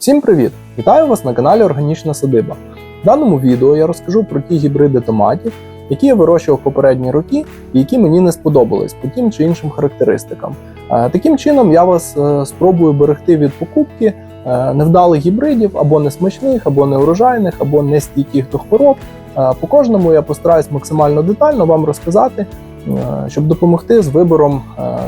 Всім привіт! Вітаю вас на каналі Органічна Садиба. В даному відео я розкажу про ті гібриди томатів, які я вирощував попередні роки і які мені не сподобались по тим чи іншим характеристикам. Е, Таким чином я вас е, спробую берегти від покупки е, невдалих гібридів або несмачних, або неурожайних, або нестійких до хвороб. По кожному я постараюсь максимально детально вам розказати, щоб допомогти з вибором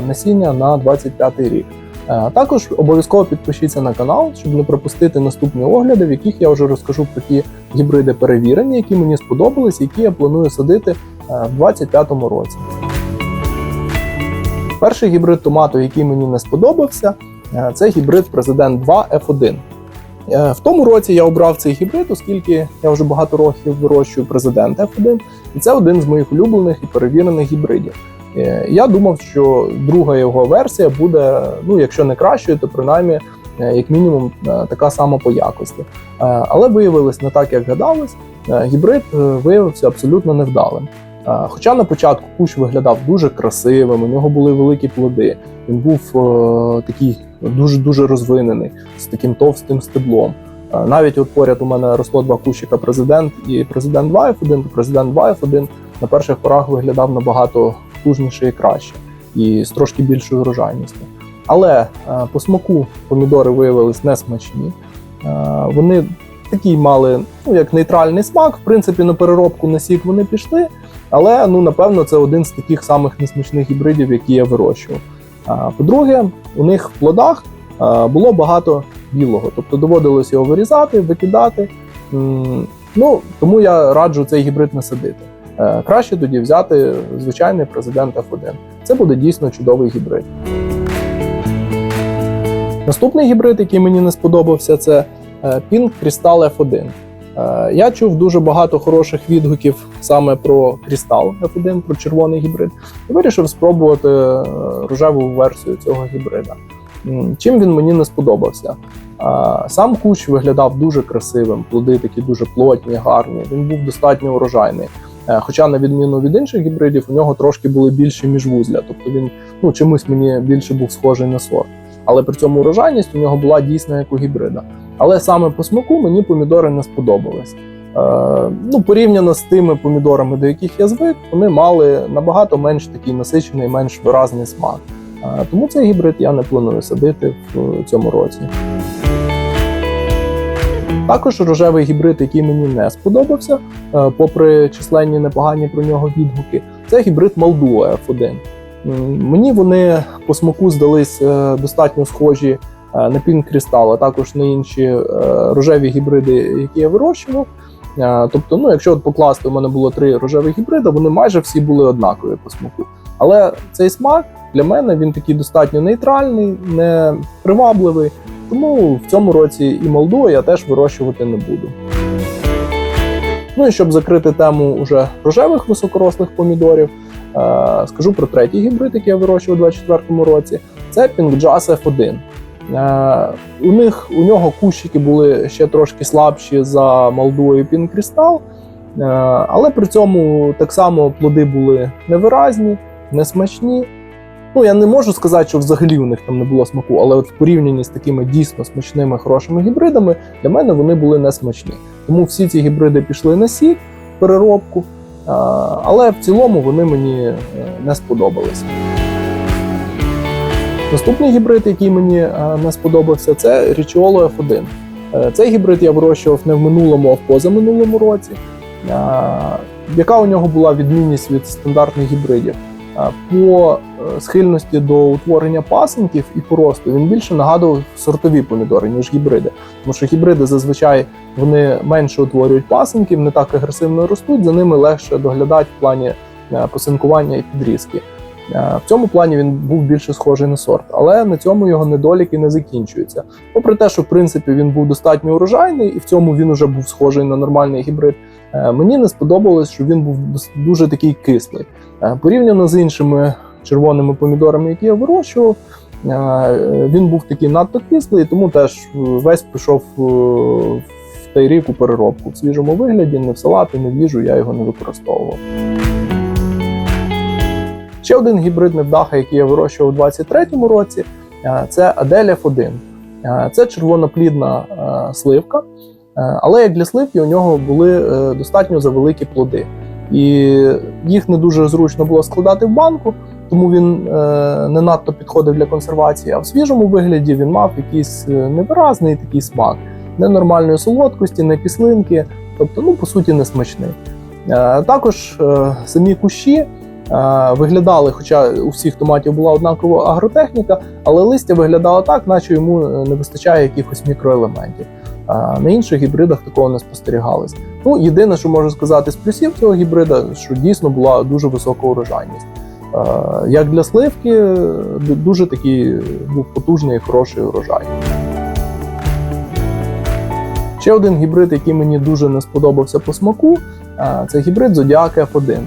насіння на 25 рік. Е, Також обов'язково підпишіться на канал, щоб не пропустити наступні огляди, в яких я вже розкажу про ті гібриди перевірені, які мені сподобались, які я планую садити е, в 2025 році. Перший гібрид томату, який мені не сподобався, е, це гібрид Президент 2 F1. Е, В тому році я обрав цей гібрид, оскільки я вже багато років вирощую президент F1, і це один з моїх улюблених і перевірених гібридів. Е, Я думав, що друга його версія буде, ну якщо не кращою, то принаймні, е, як мінімум, е, така сама по якості. Але виявилось не так, як гадалось. Гібрид виявився абсолютно невдалим. Хоча на початку кущ виглядав дуже красивим, у нього були великі плоди. Він був е, такий дуже дуже розвинений з таким товстим стеблом. Е, Навіть от поряд у мене росло два кущика президент і президент 2 F1, то президент 2 F1 на перших порах виглядав набагато потужніше і краще, і з трошки більшою урожайністю. Але е, по смаку помідори виявились несмачні. Е, Вони такий мали ну, як нейтральний смак. В принципі, на переробку на сік вони пішли. Але ну, напевно, це один з таких самих несмачних гібридів, які я вирощував. А, По-друге, у них в плодах було багато білого, тобто доводилось його вирізати, викидати. Ну, тому я раджу цей гібрид не садити. Е, Краще тоді взяти звичайний президент F1. Це буде дійсно чудовий гібрид. Наступний гібрид, який мені не сподобався, це е, Pink Crystal F1. Е, Я чув дуже багато хороших відгуків саме про Crystal F1, про червоний гібрид, і вирішив спробувати е, рожеву версію цього гібрида. Чим він мені не сподобався? Е, Сам кущ виглядав дуже красивим, плоди такі дуже плотні, гарні. Він був достатньо урожайний. Е, Хоча, на відміну від інших гібридів, у нього трошки були більші міжвузля, тобто він ну, чомусь мені більше був схожий на сорт. Але при цьому урожайність у нього була дійсна як у гібрида. Але саме по смаку мені помідори не сподобались. Е, ну, порівняно з тими помідорами, до яких я звик, вони мали набагато менш такий насичений, менш виразний смак. Е, тому цей гібрид я не планую садити в цьому році. Також рожевий гібрид, який мені не сподобався, е, попри численні непогані про нього відгуки, це гібрид Малдуа F1. Мені вони по смаку здались е, достатньо схожі е, на Pink Crystal, а також на інші рожеві гібриди, які я вирощував. Тобто, ну, якщо от покласти, у мене було три рожеві гібриди, вони майже всі були однакові по смаку. Але цей смак для мене він такий достатньо нейтральний, не привабливий. Тому в цьому році і молду я теж вирощувати не буду. Ну і щоб закрити тему уже рожевих високорослих помідорів, е, скажу про третій гібрид, який я вирощував у 2024 році. Це Pink Jazz F1. Е, у них у нього кущики були ще трошки слабші за Малду і Pink Crystal, е, але при цьому так само плоди були невиразні, несмачні. Ну, я не можу сказати, що взагалі у них там не було смаку, але от в порівнянні з такими дійсно смачними хорошими гібридами, для мене вони були не смачні. Тому всі ці гібриди пішли на сік, переробку, але в цілому вони мені е, не сподобалися. Наступний гібрид, який мені е, не сподобався, це Ricciolo F1. Е, Цей гібрид я вирощував не в минулому, а в позаминулому році. Яка у нього була відмінність від стандартних гібридів? Е, По е, схильності до утворення пасинків і поросту він більше нагадував сортові помідори, ніж гібриди. Тому що гібриди зазвичай вони менше утворюють пасинків, не так агресивно ростуть, за ними легше доглядати в плані е, посинкування і підрізки. В цьому плані він був більше схожий на сорт, але на цьому його недоліки не закінчуються. Попри те, що в принципі він був достатньо урожайний, і в цьому він уже був схожий на нормальний гібрид. Е, Мені не сподобалось, що він був дуже такий кислий. Е, Порівняно з іншими червоними помідорами, які я вирощував, е, він був такий надто кислий, тому теж весь пішов в той рік у переробку. В свіжому вигляді, не в салати, не в їжу, я його не використовував. Ще один гібрид невдаха, який я вирощував у 2023 році, це Адель F1. Е, Це червоноплідна сливка, але як для сливки у нього були е, достатньо завеликі плоди. І їх не дуже зручно було складати в банку, тому він е, не надто підходив для консервації. А в свіжому вигляді він мав якийсь е, невиразний такий смак, ненормальної солодкості, не кислинки, тобто, ну, по суті, не смачний. Е, також е, самі кущі е, виглядали, хоча у всіх томатів була однакова агротехніка, але листя виглядало так, наче йому е, не вистачає якихось мікроелементів. На інших гібридах такого не спостерігалось. Ну, єдине, що можу сказати з плюсів цього гібрида, що дійсно була дуже висока урожайність. Як для сливки, дуже такий був потужний і хороший урожай. Ще один гібрид, який мені дуже не сподобався по смаку, це гібрид Zodiac F1.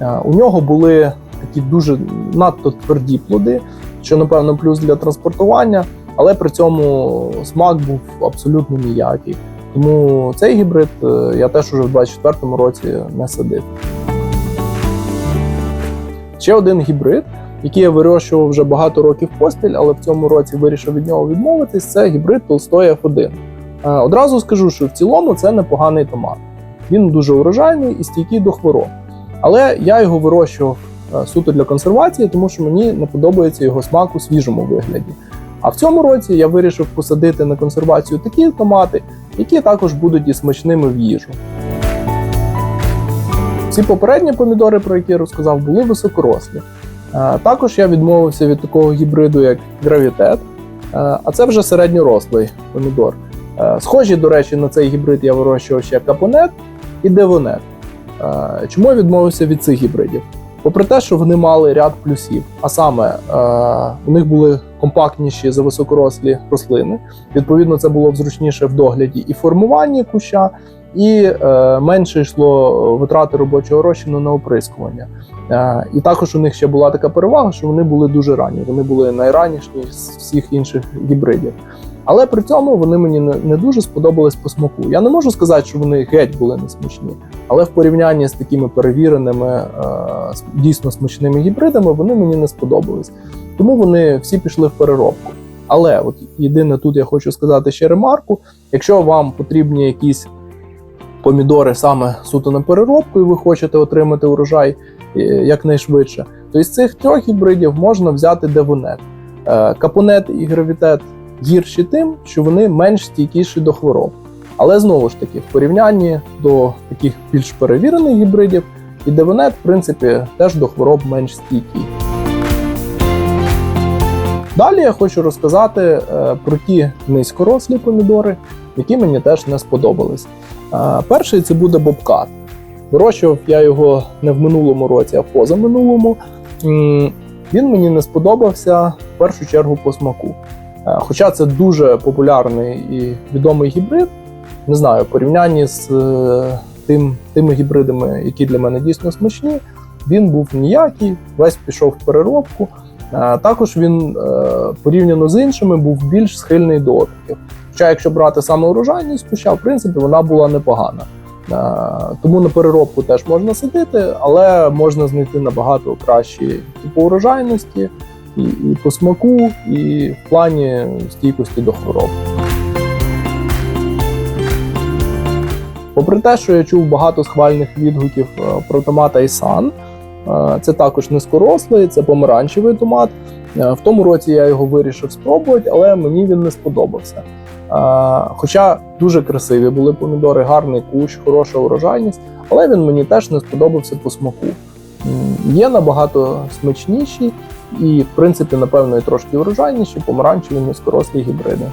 Е, У нього були такі дуже надто тверді плоди, що, напевно, плюс для транспортування, але при цьому смак був абсолютно ніякий. Тому цей гібрид е, я теж уже в 24-му році не садив. Ще один гібрид, який я вирощував вже багато років поспіль, але в цьому році вирішив від нього відмовитись. Це гібрид Толстой F1. Е, Одразу скажу, що в цілому це непоганий томат. Він дуже урожайний і стійкий до хвороб. Але я його вирощував е, суто для консервації, тому що мені не подобається його смак у свіжому вигляді. А в цьому році я вирішив посадити на консервацію такі томати, які також будуть і смачними в їжу. Всі попередні помідори, про які я розказав, були високорослі. Е, Також я відмовився від такого гібриду, як гравітет, Е, а це вже середньорослий помідор. Е, Схожі, до речі, на цей гібрид я вирощував ще капонет і девонет. Чому я відмовився від цих гібридів? Попри те, що вони мали ряд плюсів, а саме е, у них були компактніші за високорослі рослини. Відповідно, це було б зручніше в догляді і формуванні куща, і е, менше йшло витрати робочого розчину на оприскування. Е, і також у них ще була така перевага, що вони були дуже ранні. Вони були найраніші з всіх інших гібридів. Але при цьому вони мені не, не дуже сподобались по смаку. Я не можу сказати, що вони геть були несмачні, але в порівнянні з такими перевіреними, е, дійсно смачними гібридами, вони мені не сподобались. Тому вони всі пішли в переробку. Але от єдине тут я хочу сказати ще ремарку: якщо вам потрібні якісь помідори саме суто на переробку, і ви хочете отримати урожай е, якнайшвидше, то із цих трьох гібридів можна взяти девонет. Капонет і гравітет гірші тим, що вони менш стійкіші до хвороб. Але знову ж таки, в порівнянні до таких більш перевірених гібридів, і девонет, в принципі, теж до хвороб менш стійкий. Далі я хочу розказати е, про ті низькорослі помідори, які мені теж не сподобались. Е, перший це буде бобкат. Вирощував я його не в минулому році, а в позаминулому. Він мені не сподобався в першу чергу по смаку. Е, Хоча це дуже популярний і відомий гібрид, не знаю, в порівнянні з е, тим, тими гібридами, які для мене дійсно смачні, він був ніякий, весь пішов в переробку. Е, Також він порівняно з іншими був більш схильний до опіків. Хоча, якщо брати саме урожайність куща, в принципі, вона була непогана. Тому на переробку теж можна садити, але можна знайти набагато кращі по урожайності, і, і по смаку, і в плані стійкості до хвороб. Попри те, що я чув багато схвальних відгуків е, про томата Ісан, е, це також низькорослий, це помаранчевий томат. Е, В тому році я його вирішив спробувати, але мені він не сподобався. Хоча дуже красиві були помідори, гарний кущ, хороша урожайність, але він мені теж не сподобався по смаку. Є набагато смачніші і, в принципі, напевно, і трошки урожайніші помаранчеві низькорослі гібриди.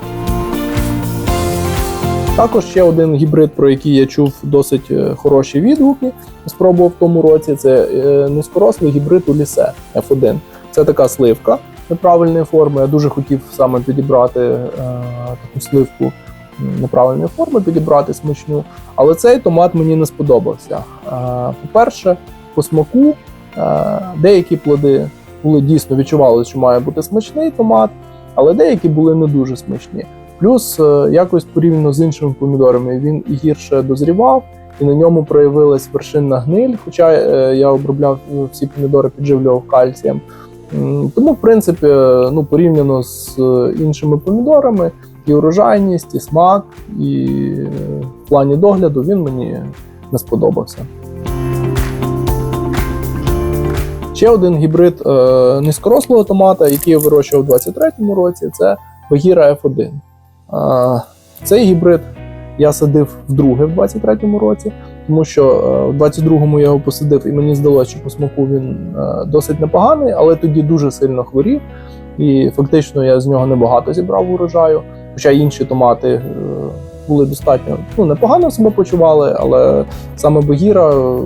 Також ще один гібрид, про який я чув досить е, хороші відгуки, спробував в тому році. Це е, низькорослий гібрид Улісе F1. Це така сливка неправильної форми. Я дуже хотів саме підібрати е, таку сливку неправильної форми, підібрати смачню. Але цей томат мені не сподобався. По-перше, по смаку деякі плоди були дійсно відчували, що має бути смачний томат, але деякі були не дуже смачні. Плюс е, якось порівняно з іншими помідорами він гірше дозрівав, і на ньому проявилась вершинна гниль. Хоча е, я обробляв е, всі помідори, підживлював кальцієм. Тому, в принципі, ну порівняно з іншими помідорами, і урожайність, і смак, і в плані догляду він мені не сподобався. Ще один гібрид е, низькорослого томата, який я вирощував у 2023 році, це Багіра F1. Е, цей гібрид я садив вдруге в 2023 році, тому що е, в 22-му я його посадив, і мені здалося, що по смаку він досить непоганий, але тоді дуже сильно хворів. І фактично я з нього небагато зібрав урожаю. Хоча інші томати були достатньо ну, непогано себе почували, але саме Багіра е,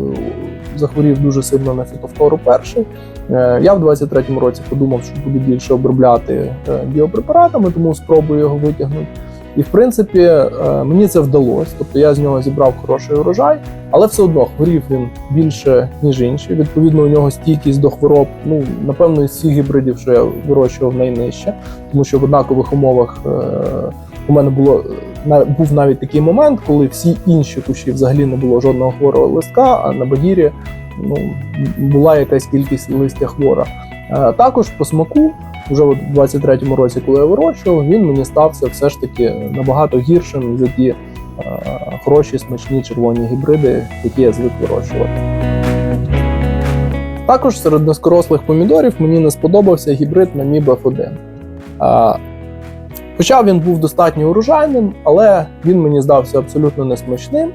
захворів дуже сильно на фітофтору перший. Е, Я в 23-му році подумав, що буду більше обробляти е, біопрепаратами, тому спробую його витягнути. І в принципі е, мені це вдалося. Тобто я з нього зібрав хороший урожай, але все одно хворів він більше, ніж інші. Відповідно, у нього стійкість до хвороб, ну напевно, із всіх гібридів, що я вирощував найнижче, тому що в однакових умовах у мене було був навіть такий момент, коли всі інші кущі взагалі не було жодного хворого листка, а на багірі ну, була якась кількість листя хвора. Е, Також по смаку, вже в 23-му році, коли я вирощував, він мені стався все ж таки набагато гіршим за ті е, хороші, смачні червоні гібриди, які я звик вирощувати. Також серед низькорослих помідорів мені не сподобався гібрид Наміб F1. Хоча він був достатньо урожайним, але він мені здався абсолютно несмачним.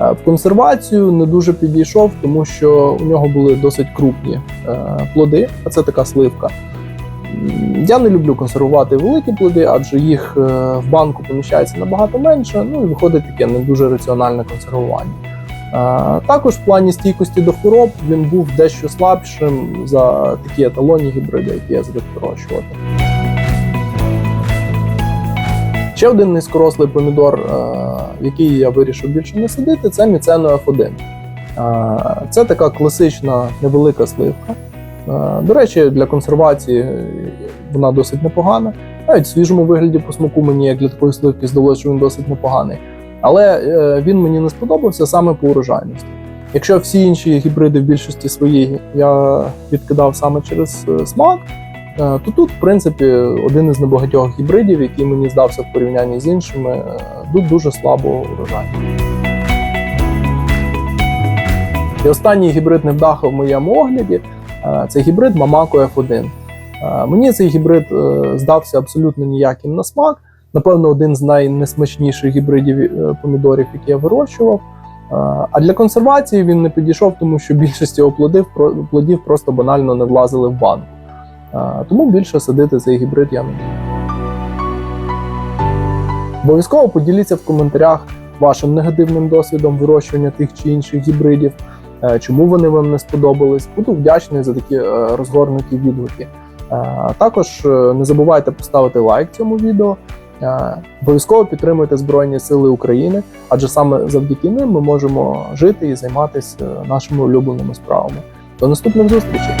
Е, В консервацію не дуже підійшов, тому що у нього були досить крупні е, плоди, а це така сливка. Я не люблю консервувати великі плоди, адже їх е, в банку поміщається набагато менше, ну і виходить таке не дуже раціональне консервування. Також в плані стійкості до хвороб він був дещо слабшим за такі еталонні гібриди, які я звик вирощувати. Ще один низькорослий помідор, е, який я вирішив більше не садити, це Міцено F1. Е, Це така класична невелика сливка. Е, До речі, для консервації вона досить непогана. Навіть в свіжому вигляді по смаку мені, як для такої сливки, здалося, що він досить непоганий. Але він мені не сподобався саме по урожайності. Якщо всі інші гібриди в більшості своїй я відкидав саме через смак, то тут, в принципі, один із небагатьох гібридів, який мені здався в порівнянні з іншими, е, тут дуже слабо урожай. І останній гібрид невдаха в моєму огляді е, це гібрид Mamako F1. Е, Мені цей гібрид е, здався абсолютно ніяким на смак. Напевно, один з найнесмачніших гібридів е, помідорів, які я вирощував. Е, А для консервації він не підійшов, тому що більшість його плодів, плодів просто банально не влазили в банку. Тому більше садити цей гібрид я не буду. Обов'язково поділіться в коментарях вашим негативним досвідом вирощування тих чи інших гібридів, е, чому вони вам не сподобались. Буду вдячний за такі е, розгорнуті відгуки. Е, Також не забувайте поставити лайк цьому відео. Обов'язково підтримуйте Збройні Сили України, адже саме завдяки ним ми можемо жити і займатися нашими улюбленими справами. До наступних зустрічей!